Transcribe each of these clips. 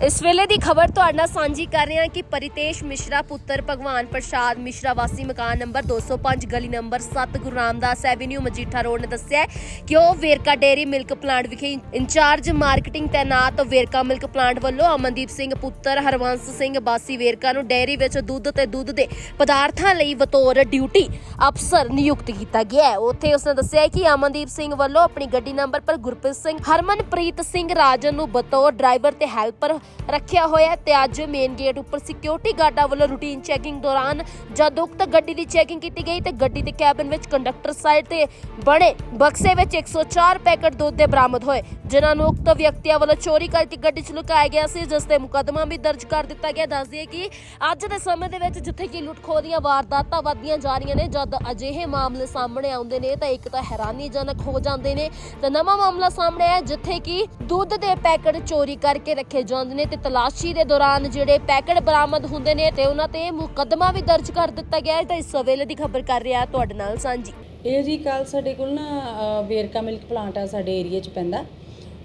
ਇਸ ਵੇਲੇ ਦੀ ਖਬਰ ਤੁਹਾਡੇ ਨਾਲ ਸਾਂਝੀ ਕਰ ਰਹੇ ਹਾਂ ਕਿ ਪਰਿਤੇਸ਼ ਮਿਸ਼ਰਾ, ਪੁੱਤਰ ਭਗਵਾਨ ਪ੍ਰਸਾਦ ਮਿਸ਼ਰਾ, ਵਾਸੀ ਮਕਾਨ ਨੰਬਰ 205 ਗਲੀ number 7 Guru Ramdas avenue, Majitha road ਨੇ ਦੱਸਿਆ ਕਿ ਉਹ ਵੇਰਕਾ ਡੇਅਰੀ ਮਿਲਕ ਪਲਾਂਟ ਵਿਖੇ ਇੰਚਾਰਜ ਮਾਰਕੀਟਿੰਗ ਤੈਨਾਤ ਵੇਰਕਾ ਮਿਲਕ ਪਲਾਂਟ ਵੱਲੋਂ ਅਮਨਦੀਪ ਸਿੰਘ, ਪੁੱਤਰ ਹਰਵੰਸ ਸਿੰਘ ਬਾਸੀ ਵੇਰਕਾ ਨੂੰ ਡੇਅਰੀ ਵਿੱਚ ਦੁੱਧ ਤੇ ਦੁੱਧ ਦੇ ਪਦਾਰਥਾਂ ਲਈ ਬਤੌਰ ਡਿਊਟੀ ਅਫਸਰ ਨਿਯੁਕਤ ਕੀਤਾ ਗਿਆ ਹੈ। ਉੱਥੇ ਉਸਨੇ ਦੱਸਿਆ ਕਿ ਅਮਨਦੀਪ ਸਿੰਘ ਵੱਲੋਂ ਆਪਣੀ ਗੱਡੀ ਨੰਬਰ ਪਰ ਗੁਰਪ੍ਰੀਤ ਸਿੰਘ, ਹਰਮਨਪ੍ਰੀਤ ਸਿੰਘ ਰਾਜਨ ਨੂੰ ਬਤੌਰ ਡਰਾਈਵਰ ਤੇ ਹੈਲਪਰ ਰੱਖਿਆ ਹੋਇਆ ਤੇ ਅੱਜ ਮੇਨ ਗੇਟ ਉੱਪਰ ਸਿਕਿਉਰਿਟੀ ਗਾਰਡਾਂ ਵੱਲੋਂ ਰੂਟੀਨ ਚੈਕਿੰਗ ਦੌਰਾਨ ਜਦ ਉਕਤ ਗੱਡੀ ਦੀ ਚੈਕਿੰਗ ਕੀਤੀ ਗਈ ਤੇ ਗੱਡੀ ਦੇ ਕੈਬਨ ਵਿੱਚ ਕੰਡਕਟਰ ਸਾਈਡ ਤੇ ਬਣੇ ਬਕਸੇ ਵਿੱਚ 104 ਪੈਕੇਟ ਦੁੱਧ ਦੇ ਬਰਾਮਦ ਹੋਏ, ਜਿਨ੍ਹਾਂ ਨੂੰ ਉਕਤ ਵਿਅਕਤੀਆਂ ਵੱਲੋਂ ਚੋਰੀ ਕਰਕੇ ਗੱਡੀ 'ਚ ਲੁਕਾਇਆ ਗਿਆ ਸੀ, ਜਿਸ ਤੇ ਮੁਕੱਦਮਾ ਵੀ ਦਰਜ ਕਰ ਦਿੱਤਾ ਗਿਆ। ਦੱਸ ਦਈਏ ਕਿ ਅੱਜ ਦੇ ਸਮੇਂ ਦੇ ਵਿੱਚ ਜਿੱਥੇ ਕਿ ਲੁੱਟਖੋ ਦੀਆਂ ਵਾਰਦਾਤਾਂ ਵੱਧਦੀਆਂ ਜਾ ਰਹੀਆਂ ਨੇ, ਜਦ ਅਜਿਹੇ ਮਾਮਲੇ ਸਾਹਮਣੇ ਆਉਂਦੇ ਨੇ ਤਾਂ ਇੱਕ ਤਾਂ ਹੈਰਾਨੀਜਨਕ ਹੋ ਜਾਂਦੇ ਨੇ ਤੇ ਨਵਾਂ ਮਾਮਲਾ ਸਾਹਮਣੇ ਆਇਆ, ਜਿੱਥੇ ਕਿ ਦੁੱਧ ਦੇ ਪੈਕੇਟ ਚੋਰੀ ਕਰਕੇ ਰੱਖੇ ਜਾਂਦੇ ਨੇ ਤੇ ਤਲਾਸ਼ੀ ਦੇ ਦੌਰਾਨ ਜਿਹੜੇ ਪੈਕਟ ਬਰਾਮਦ ਹੁੰਦੇ ਨੇ ਤੇ ਉਹਨਾਂ ਤੇ ਮੁਕੱਦਮਾ ਵੀ ਦਰਜ ਕਰ ਦਿੱਤਾ ਗਿਆ ਹੈ ਤਾਂ ਇਸ ਵੇਲੇ ਦੀ ਖਬਰ ਕਰ ਰਿਹਾ ਤੁਹਾਡੇ ਨਾਲ ਸਾਂਝੀ। ਇਹ ਜੀ ਕੱਲ ਸਾਡੇ ਕੋਲ ਨਾ ਵੇਰਕਾ ਮਿਲਕ ਪਲਾਂਟ ਆ ਸਾਡੇ ਏਰੀਆ 'ਚ ਪੈਂਦਾ।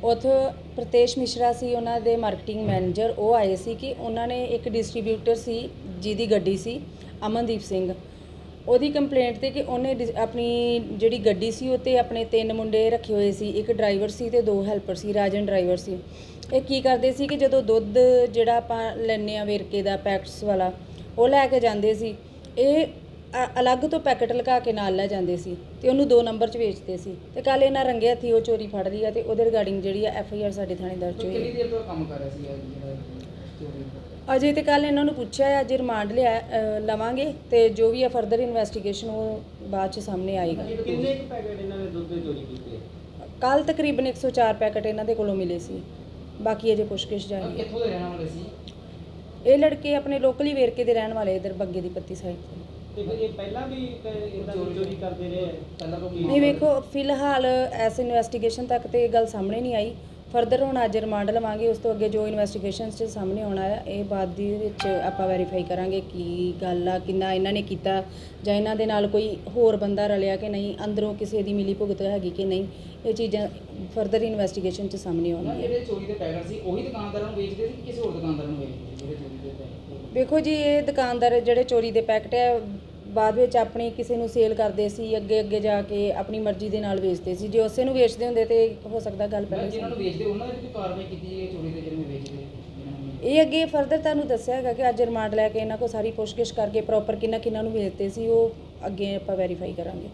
ਉੱਥੇ ਪ੍ਰਤੇਸ਼ ਮਿਸ਼ਰਾ ਸੀ, ਉਹਨਾਂ ਦੇ ਮਾਰਕੀਟਿੰਗ ਮੈਨੇਜਰ, ਉਹ ਆਏ ਸੀ ਕਿ ਉਹਨਾਂ ਨੇ ਇੱਕ ਡਿਸਟ੍ਰੀਬਿਊਟਰ ਸੀ, ਜਿਹਦੀ ਗੱਡੀ ਸੀ, ਅਮਨਦੀਪ ਸਿੰਘ। ਉਹਦੀ ਕੰਪਲੇਂਟ ਤੇ ਕਿ ਉਹਨੇ ਡਿਸ- ਆਪਣੀ ਜਿਹੜੀ ਗੱਡੀ ਸੀ ਉਹ ਤੇ ਆਪਣੇ ਤਿੰਨ ਮੁੰਡੇ ਰੱਖੇ ਹੋਏ ਸੀ, ਇੱਕ ਡਰਾਈਵਰ ਸੀ ਤੇ ਦੋ ਹੈਲਪਰ ਸੀ, ਰਾਜਨ ਡਰਾਈਵਰ ਸੀ। ਇਹ ਕੀ ਕਰਦੇ ਸੀ ਕਿ ਜਦੋਂ ਦੁੱਧ ਜਿਹੜਾ ਆਪਾਂ ਲੈਂਦੇ ਆ ਵੇਰਕੇ ਦਾ ਪੈਕਟਸ ਵਾਲਾ, ਉਹ ਲੈ ਕੇ ਜਾਂਦੇ ਸੀ। ਇਹ ਅ- ਅਲੱਗ ਤੋਂ ਪੈਕੇਟ ਲਗਾ ਕੇ ਨਾਲ ਲੈ ਜਾਂਦੇ ਸੀ ਤੇ ਉਹਨੂੰ ਦੋ ਨੰਬਰ 'ਚ ਵੇਚਦੇ ਸੀ। ਤੇ ਕੱਲ ਇਹਨਾਂ ਰੰਗੇ ਹੱਥੀ ਉਹ ਚੋਰੀ ਫੜ ਲਈ ਆ ਤੇ ਉਹਦੇ ਰਿਗਾਰਡਿੰਗ ਜਿਹੜੀ ਆ ਐਫ ਆਈ ਆਰ ਸਾਡੇ ਥਾਣੇ ਦਰਜ ਹੋਈ ਕਿੰਨੀ ਹੈ। ਦੇਰ ਤੋਂ ਕੰਮ ਕਰ ਰਿਹਾ ਸੀ ਇਹ ਜਿਹੜਾ ਅਜੇ ਤੇ ਕੱਲ ਇਹਨਾਂ ਨੂੰ ਪੁੱਛਿਆ ਹੈ ਅੱਜ ਰਿਮਾਂਡ ਲਿਆ ਅ, ਲਵਾਂਗੇ ਤੇ ਜੋ ਵੀ ਆ ਫਰਦਰ ਇਨਵੈਸਟੀਗੇਸ਼ਨ ਉਹ ਬਾਅਦ ਚ ਸਾਹਮਣੇ ਆਏਗਾ। ਕਿੰਨੇ ਕੁ ਪੈਕੇਟ ਇਹਨਾਂ ਨੇ ਦੁੱਧ ਦੇ ਚੋਰੀ ਕੀਤੇ? ਕੱਲ ਤਕਰੀਬਨ 104 ਪੈਕੇਟ ਇਹਨਾਂ ਦੇ ਕੋਲੋਂ ਮਿਲੇ ਸੀ। ਬਾਕੀ ਅਜੇ ਪੁੱਛਗਿੱਛ ਜਾਰੀ ਹੈ। ਕਿੱਥੋਂ ਦੇ ਰਹਿਣ ਵਾਲੇ ਸੀ? ਇਹ ਲੜਕੇ ਆਪਣੇ ਲੋਕਲੀ ਵੇਰਕੇ ਦੇ ਰਹਿਣ ਵਾਲੇ ਇਧਰ ਬੱਗੇ ਦੀ ਪੱਤੀ ਸਾਈਡ ਤੋਂ। ਇਹ ਪਹਿਲਾਂ ਵੀ ਇਦਾਂ ਚੋਰੀ ਕਰਦੇ ਰਹੇ ਪਹਿਲਾਂ ਤੋਂ ਕੀ ਨਹੀਂ ਵੇਖੋ ਫਿਲਹਾਲ ਐਸ ਇਨਵੈਸਟੀਗੇਸ਼ਨ ਤੱਕ ਤੇ ਇਹ ਗੱਲ ਸਾਹਮਣੇ ਨਹੀਂ ਆਈ। ਫਰਦਰ ਹੁਣ ਅੱਜ ਰਿਮਾਂਡ ਲਵਾਂਗੇ ਉਸ ਤੋਂ ਅੱਗੇ ਜੋ ਇਨਵੈਸਟੀਗੇਸ਼ਨਸ 'ਚ ਸਾਹਮਣੇ ਆਉਣਾ ਹੈ ਇਹ ਬਾਅਦ ਦੀ ਵਿੱਚ ਆਪਾਂ ਵੈਰੀਫਾਈ ਕਰਾਂਗੇ ਕੀ ਗੱਲ ਆ ਕਿੰਨਾ ਇਹਨਾਂ ਨੇ ਕੀਤਾ ਜਾਂ ਇਹਨਾਂ ਦੇ ਨਾਲ ਕੋਈ ਹੋਰ ਬੰਦਾ ਰਲਿਆ ਕਿ ਨਹੀਂ ਅੰਦਰੋਂ ਕਿਸੇ ਦੀ ਮਿਲੀ ਭੁਗਤ ਹੈਗੀ ਕਿ ਨਹੀਂ ਇਹ ਚੀਜ਼ਾਂ ਫਰਦਰ ਇਨਵੈਸਟੀਗੇਸ਼ਨ 'ਚ ਸਾਹਮਣੇ ਆਉਣਗੀਆਂ। ਜਿਹੜੇ ਚੋਰੀ ਦੇ ਪੈਕੇਟ ਸੀ ਉਹੀ ਦੁਕਾਨਦਾਰਾਂ ਨੂੰ ਵੇਚਦੇ ਸੀ ਕਿ ਕਿਸੇ ਹੋਰ ਦੁਕਾਨਦਾਰ ਨੂੰ ਵੇਚਦੇ ਸੀ? ਜਿਹੜੇ ਚੋਰੀ ਦੇ ਪੈਕੇਟ ਵੇਖੋ ਜੀ ਇਹ ਦੁਕਾਨਦਾਰ ਜਿਹੜੇ ਚੋਰੀ ਦੇ ਪੈਕਟ ਹੈ ਬਾਅਦ ਵਿੱਚ ਆਪਣੀ ਕਿਸੇ ਨੂੰ ਸੇਲ ਕਰਦੇ ਸੀ ਅੱਗੇ ਅੱਗੇ ਜਾ ਕੇ ਆਪਣੀ ਮਰਜ਼ੀ ਦੇ ਨਾਲ ਵੇਚਦੇ ਸੀ। ਜੇ ਉਸੇ ਨੂੰ ਵੇਚਦੇ ਹੁੰਦੇ ਤੇ ਹੋ ਸਕਦਾ ਗੱਲ ਪਹਿਲਾਂ ਜਿਹਨਾਂ ਨੂੰ ਵੇਚਦੇ ਉਹਨਾਂ ਦੀ ਵੀ ਕਾਰਵਾਈ ਕੀਤੀ ਜਾਏਗੀ ਚੋਰੀ ਦੇ ਜਿਹੜੇ ਵੇਚਦੇ ਇਹ ਅੱਗੇ ਫਰਦਰ ਤੁਹਾਨੂੰ ਦੱਸਿਆ ਹੈਗਾ ਕਿ ਅੱਜ ਰਿਮਾਂਡ ਲੈ ਕੇ ਇਹਨਾਂ ਕੋ ਸਾਰੀ ਪੁੱਛਗਿੱਛ ਕਰਕੇ ਪ੍ਰੋਪਰ ਕਿੰਨਾ ਕਿੰਨਾ ਨੂੰ ਵੇਚਦੇ ਸੀ ਉਹ ਅੱਗੇ ਆਪਾਂ ਵੈਰੀਫਾਈ ਕਰਾਂਗੇ।